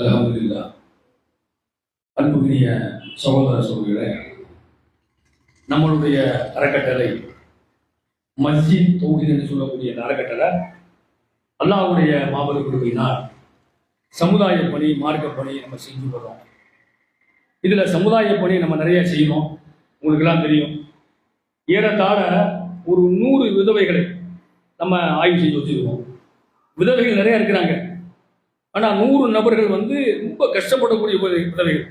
அலமதுல்லா அன்புக்குரிய சகோதர சகோதரிகளே நம்மளுடைய அறக்கட்டளை மஸ்ஜித் தொகுதி என்று சொல்லக்கூடிய இந்த அறக்கட்டளை அல்லாவுடைய மாபெரும் குழுவினால் சமுதாய பணி மார்க்க பணி நம்ம செஞ்சு வரோம் இதில் சமுதாய பணி நம்ம நிறைய செய்யணும் உங்களுக்கெல்லாம் தெரியும். ஏறத்தாழ ஒரு நூறு விதவைகளை நம்ம ஆய்வு செஞ்சு வச்சுருக்கோம். விதவைகள் நிறைய இருக்கிறாங்க. ஆனால் நூறு நபர்கள் வந்து ரொம்ப கஷ்டப்படக்கூடிய விதவைகள்.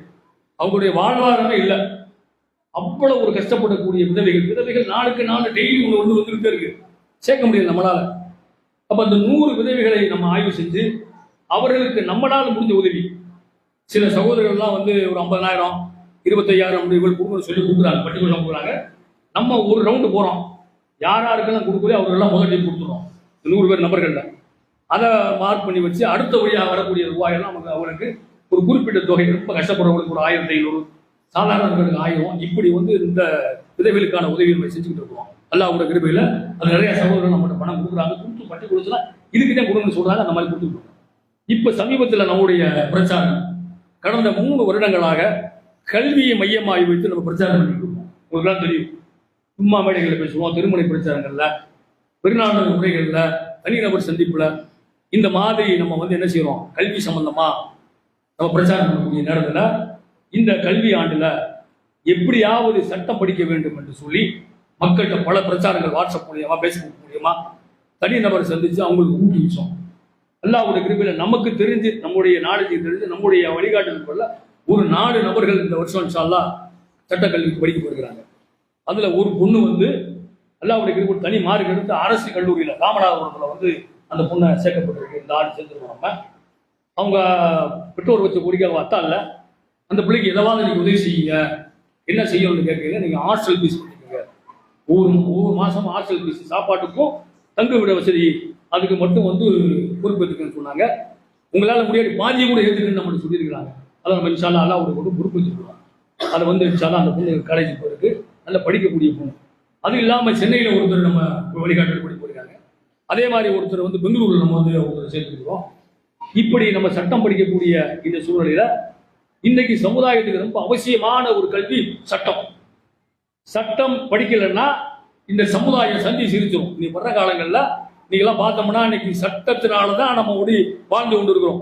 அவங்களுடைய வாழ்வாதாரமே இல்லை. அவ்வளோ ஒரு கஷ்டப்படக்கூடிய விதவைகள். விதவைகள் நாளுக்கு நாள் டெய்லி ஒன்று வந்து வந்துகிட்டே இருக்கு. சேர்க்க முடியாது நம்மளால். அப்போ அந்த நூறு விதவைகளை நம்ம ஆய்வு செஞ்சு அவர்களுக்கு நம்மளால் முடிஞ்ச உதவி. சில சகோதரர்கள்லாம் வந்து ஒரு ஐம்பதாயிரம் இருபத்தையாயிரம் அப்படி இவ்வளவு கொடுக்கணும் சொல்லி கொடுக்குறாங்க. பட்டியல் கொடுக்குறாங்க. நம்ம ஒரு ரவுண்டு போகிறோம் யார் யாருக்கெல்லாம் கொடுக்குறோ அவர்களெல்லாம் முதல் கொடுத்துறோம் நூறு பேர் நபர்களில் அதை மார்க் பண்ணி வச்சு அடுத்த வழியாக வரக்கூடிய ரூபாயெல்லாம் நமக்கு அவனுக்கு ஒரு குறிப்பிட்ட தொகை ரொம்ப கஷ்டப்படுறவங்களுக்கு ஒரு ஆயிரத்தி ஐநூறு சாதாரணர்களுக்கு ஆயிரம். இப்படி வந்து இந்த விதவிகளுக்கான உதவி நம்ம செஞ்சுக்கிட்டு இருக்கோம். அல்லாவோட கிருபையில் அது நிறைய சகோதரர்கள் நம்மகிட்ட பணம் கொடுக்குறாங்க. கொடுத்து பட்டி கொடுத்துலாம் இதுக்கிட்டே கொடுங்கன்னு சொல்கிறாங்க அந்த மாதிரி கொடுத்துருக்கோம் இப்போ சமீபத்தில் நம்முடைய பிரச்சாரம் கடந்த மூணு வருடங்களாக கல்வியை மையமாகி வைத்து நம்ம பிரச்சாரம் பண்ணிட்டு இருக்கோம். உங்களுக்குலாம் தெரியும். சும்மா மேடைகளில் பேசுவோம் திருமண பிரச்சாரங்களில் பெருநாள் உரைகள்ல தனிநபர் சந்திப்பில் இந்த மாதிரி நம்ம வந்து என்ன செய்யறோம்? கல்வி சம்பந்தமா நம்ம பிரச்சாரம் பண்ணக்கூடிய நேரத்தில் இந்த கல்வி ஆண்டுல எப்படியாவது சட்டம் படிக்க வேண்டும் என்று சொல்லி மக்கள்கிட்ட பல பிரச்சாரங்கள் வாட்ஸ்அப் மூலியமா பேஸ்புக் மூலியமா தனிநபரை சந்திச்சு அவங்களுக்கு ஊக்குவிச்சோம். அல்லாவுடைய கிருபையில நமக்கு தெரிஞ்சு நம்முடைய நாலேஜ் தெரிஞ்சு நம்முடைய வழிகாட்டுதல்ல ஒரு நாலு நபர்கள் இந்த வருஷம் இன்ஷா சட்டக்கல்விக்கு படிக்க போயிருக்கிறாங்க. அதுல ஒரு பொண்ணு வந்து அல்லாவுடைய கிருபை தனி மார்க் எடுத்து அரசு கல்லூரியில ராமநாதபுரத்துல வந்து அந்த பொண்ணை சேர்க்கப்பட்டிருக்கு இந்த ஆள் சேர்ந்துருக்கோம் நம்ம. அவங்க பெற்றோர் வச்ச கோரிக்கை வார்த்தா இல்லை அந்த பிள்ளைக்கு எதாவது நீங்கள் உதவி செய்யுங்க. என்ன செய்யணும்னு கேட்குறீங்க நீங்கள் ஹாஸ்டல் ஃபீஸ் கொடுத்துருங்க ஒவ்வொரு ஒவ்வொரு மாதம் ஹாஸ்டல் ஃபீஸ் சாப்பாட்டுக்கும் தங்கு விட வசதி அதுக்கு மட்டும் வந்து பொறுப்பேற்றுக்கன்னு சொன்னாங்க. உங்களால் முடியாது பாதியை கூட ஏற்றுக்குன்னு நம்ம சொல்லியிருக்கிறாங்க. அதை நம்ம இன்ஷால்லா அல்லாவோட கொண்டு பொறுப்பேற்றுக்கலாம் அதை வந்து இன்ஷால்லா அந்த பொண்ணு காலேஜுக்கு போயிருக்கு நல்லா படிக்கக்கூடிய பொண்ணு. அது இல்லாமல் சென்னையில் ஒருத்தர் நம்ம வழிகாட்டு அதே மாதிரி ஒருத்தர் வந்து பெங்களூர்ல நம்ம வந்து ஒருத்தர் சேர்த்துக்கிறோம். இப்படி நம்ம சட்டம் படிக்கக்கூடிய இந்த சூழ்நிலையில இன்னைக்கு சமுதாயத்துக்கு ரொம்ப அவசியமான ஒரு கல்வி சட்டம். சட்டம் படிக்கலைன்னா இந்த சமுதாயம் சந்தி சிரிச்சிடும் நீ வர்ற காலங்களில் நீங்களாம் பார்த்தோம்னா இன்னைக்கு சட்டத்தினால தான் நம்ம ஒடி வாழ்ந்து கொண்டு இருக்கிறோம்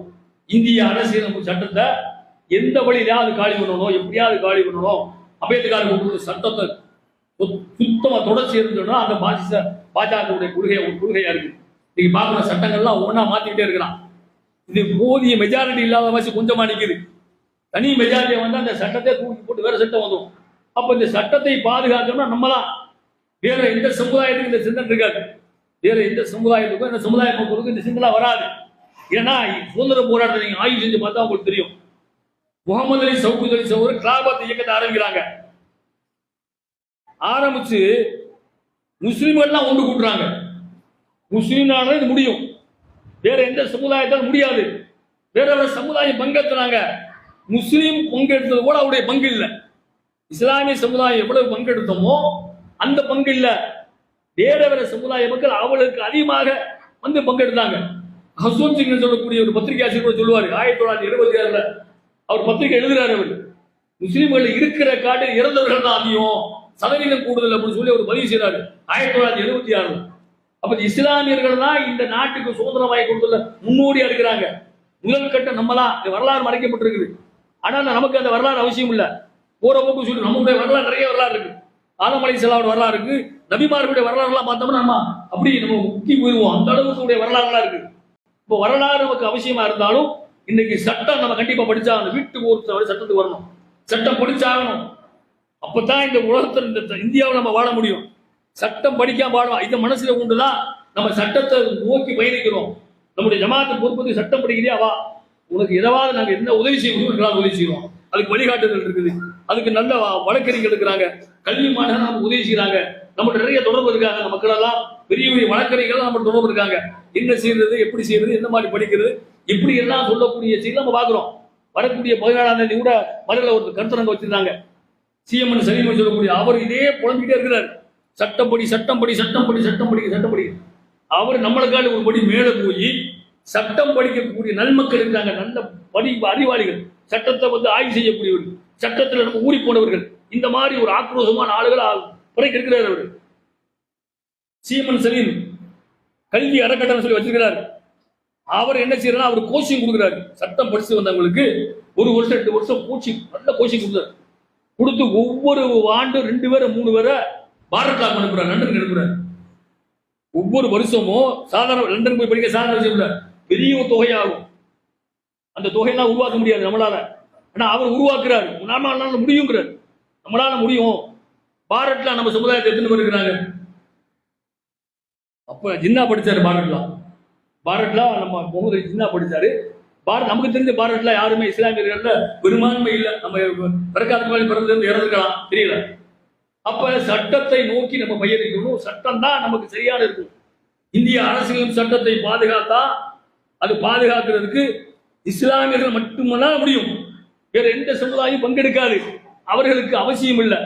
இந்திய அரசியலமைப்பு சட்டத்தை எந்த வழியிலாவது காலி பண்ணணும் எப்படியாவது காலி பண்ணணும் அம்பேத்கர் கொண்டு சட்டத்தை சுத்தமாக தொடர்ச்சி இருந்தோம்னா அந்த பாஜக பாஜகவுடைய கொள்கை ஒரு கொள்கையா இருக்கு. நீங்க பார்க்குற சட்டங்கள்லாம் ஒவ்வொன்றா மாத்திக்கிட்டே இருக்கிறான். இது போதிய மெஜாரிட்டி இல்லாத மாதிரி கொஞ்சமா நிக்குது. தனி மெஜாரிட்டியை வந்து அந்த சட்டத்தை தூக்கி போட்டு வேற சட்டம் வந்துடும் அப்ப இந்த சட்டத்தை பாதுகாக்கணும்னா நம்ம தான் வேற எந்த சமுதாயத்துக்கும் இந்த சிந்தனை இருக்காது. வேற எந்த சமுதாயத்துக்கும் இந்த சமுதாய மக்களுக்கும் இந்த சிந்தனை வராது. ஏன்னா சுதந்திர போராட்டத்தை நீங்க ஆய்வு செஞ்சு பார்த்தா உங்களுக்கு தெரியும். முகமது அலி சவுக்கு அலி சௌர் கிராபத் இயக்கத்தை ஆரம்பிக்கிறாங்க. ஆரம்பிச்சு முஸ்லீம்கள்லாம் ஒன்று கூட்டுறாங்க. முஸ்லீம்னால இது முடியும். வேற எந்த சமுதாயத்தால் முடியாது. வேற வேற சமுதாயம் பங்கெடுத்துனாங்க முஸ்லீம் பங்கெடுத்தது கூட அவருடைய பங்கு இல்லை. இஸ்லாமிய சமுதாயம் எவ்வளவு பங்கெடுத்தோமோ அந்த பங்கு இல்லை. வேற வேற சமுதாய மக்கள் அவளுக்கு அதிகமாக வந்து பங்கெடுத்தாங்க. ஹசூன் சிங் சொல்லக்கூடிய ஒரு பத்திரிகை ஆசிரியர் கூட ஆயிரத்தி தொள்ளாயிரத்தி எழுபத்தி ஆறுல அவர் பத்திரிகை எழுதுறாரு அவர். முஸ்லீம்கள் இருக்கிற காட்டு இறந்தவர்கள் தான் அதிகம். சதவீதம் கூடுதல் அப்படின்னு சொல்லி அவர் பதிவு செய்தார். ஆயிரத்தி தொள்ளாயிரத்தி எழுபத்தி ஆறுல அப்ப இஸ்லாமியர்கள் தான் இந்த நாட்டுக்கு சுதந்திரம் வாங்கி கொடுத்ததுல முன்னோடியா இருக்கிறாங்க முதல் கட்டம் நம்மளா இந்த வரலாறு மறைக்கப்பட்டிருக்குது. ஆனா நமக்கு அந்த வரலாறு அவசியம் இல்ல. போற போக்கு சொல்லி நம்மளுடைய வரலாறு நிறைய வரலாறு இருக்கு. ஆலமலை செல்லாவோட வரலாறு இருக்கு. நபிமார்களுடைய வரலாறு எல்லாம் பார்த்தோம்னா நம்ம அப்படி நம்ம முக்கி போயிருவோம் அந்த அளவுக்கு உடைய வரலாறுலாம் இருக்கு. இப்போ வரலாறு நமக்கு அவசியமா இருந்தாலும் இன்னைக்கு சட்டம் நம்ம கண்டிப்பா படிச்சாகணும். வீட்டுக்கு ஒரு சட்டத்துக்கு வரணும். சட்டம் படிச்சாகணும். அப்பதான் இந்த உலகத்தில் இந்த இந்தியாவில் நம்ம வாழ முடியும். சட்டம் படிக்காம வாழலாம் இந்த மனசுல கொண்டுதான் நம்ம சட்டத்தை நோக்கி பயணிக்கிறோம். நம்முடைய ஜமாத்து பொறுப்பது சட்டம் படிக்கிறியா? வா. உனக்கு எதாவது நாங்கள் என்ன உதவி செய்ய முடியும் உதவி செய்வோம் அதுக்கு வழிகாட்டுதல் இருக்குது. அதுக்கு நல்ல வழக்கறிஞர்கள் இருக்கிறாங்க. கல்வி மாணவர்கள் நம்ம உதவி செய்கிறாங்க நம்மகிட்ட நிறைய தொடர்பு இருக்காங்க. அந்த மக்கள் எல்லாம் பெரிய பெரிய வழக்கறிஞர்கள் நம்ம தொடர்பு இருக்காங்க. என்ன செய்யறது எப்படி செய்யறது என்ன மாதிரி படிக்கிறது இப்படி எல்லாம் சொல்லக்கூடிய செய்தி நம்ம பார்க்குறோம். வரக்கூடிய பதினாலாம் தேதி கூட மதுரையில் ஒரு கருத்தரங்க வச்சிருந்தாங்க. சிஎம் சலீம் சொல்லக்கூடிய அவர் இதே புலம்பிக்கிட்டே இருக்கிறார். சட்டப்படி சட்டம்படி சட்டம்படி சட்டம்படி சட்டப்படி அவர் நம்மளுக்காண்டி ஒரு படி மேலே போய் சட்டம் படிக்கக்கூடிய நன்மக்கள் இருக்காங்க நல்ல படி அறிவாளிகள். சட்டத்தை வந்து ஆய்வு செய்யக்கூடியவர்கள் சட்டத்தில் நம்ம ஊறி போனவர்கள். இந்த மாதிரி ஒரு ஆக்ரோஷமான ஆளுகள் பிறகு இருக்கிறார் அவர். சீமன் சலீம் கல்வி அறக்கட்டளை சொல்லி வச்சிருக்கிறார். அவர் என்ன செய்யறாரு அவர் கோச்சிங் கொடுக்குறாரு. சட்டம் படிச்சு வந்தவங்களுக்கு ஒரு வருஷம் ரெண்டு வருஷம் கோச்சிங் நல்ல கோச்சிங் கொடுத்தாரு கொடுத்து ஒவ்வொரு ஆண்டு ரெண்டு பேரை மூணு பேரை பாரத் அனுப்புறாரு லண்டனுக்கு அனுப்புறாரு. ஒவ்வொரு வருஷமும் சாதாரண லண்டன் போய் படிக்க சாதாரண விஷயம் பெரிய ஒரு தொகையாகும். அந்த தொகையெல்லாம் உருவாக்க முடியாது நம்மளால. ஆனா அவர் உருவாக்குறாரு. நம்மளால முடியுங்கிறார். நம்மளால முடியும். பாரத்ல நம்ம சமுதாயத்தை எத்தனை பேர் இருக்கிறாங்க அப்ப ஜின்னா படிச்சாரு பாரத்லா பாரத்லா நம்ம முகமது ஜின்னா படிச்சாரு. பாரத் நமக்கு தெரிஞ்ச பாரதத்தில் யாருமே இஸ்லாமியர்கள்ல பெரும்பான்மை இல்லை. நம்ம பிறக்காத மாதிரி பிறந்து இறந்துக்கலாம் தெரியல. அப்ப சட்டத்தை நோக்கி நம்ம பயணிக்கணும் சட்டம் தான் நமக்கு சரியான இருக்கும் இந்திய அரசியலும் சட்டத்தை பாதுகாத்தா அது பாதுகாக்கிறதுக்கு இஸ்லாமியர்கள் மட்டும்தான் முடியும். வேற எந்த சமுதாயம் பங்கெடுக்காது. அவர்களுக்கு அவசியம் இல்லை.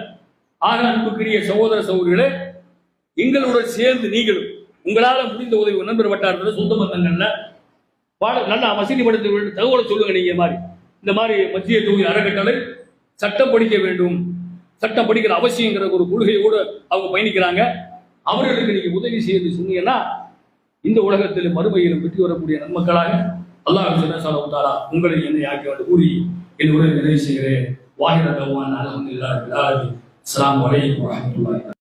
ஆக அன்புக்குரிய சகோதர சகோதரிகளே எங்களுடன் சேர்ந்து நீங்களும் உங்களால் முடிந்த உதவி நண்பர் வட்டாரத்தில் சொந்த பந்தங்கள்ல பாட நல்லா வசதி படுத்த வேண்டும் தகவலை சொல்லுங்க நீங்க மாதிரி. இந்த மாதிரி மத்திய தொகுதி அறக்கட்டளை சட்டம் படிக்க வேண்டும். சட்டம் படிக்கிற அவசியங்கிற ஒரு கொள்கையோடு அவங்க பயணிக்கிறாங்க. அவர்களுக்கு நீங்க உதவி செய்து சொன்னீங்கன்னா இந்த உலகத்தில் மறுமையிலும் வெற்றி வரக்கூடிய நன்மக்களாக அல்லாஹ் சுல்லாலா உங்களை என்னை ஆக்கி வந்து கூறி என் உரை நிறைவு செய்கிறேன். வாகிர பகவான் அலமதுல்லா அஸ்லாம் வலைக்கம் வரமத்துல்லாஹி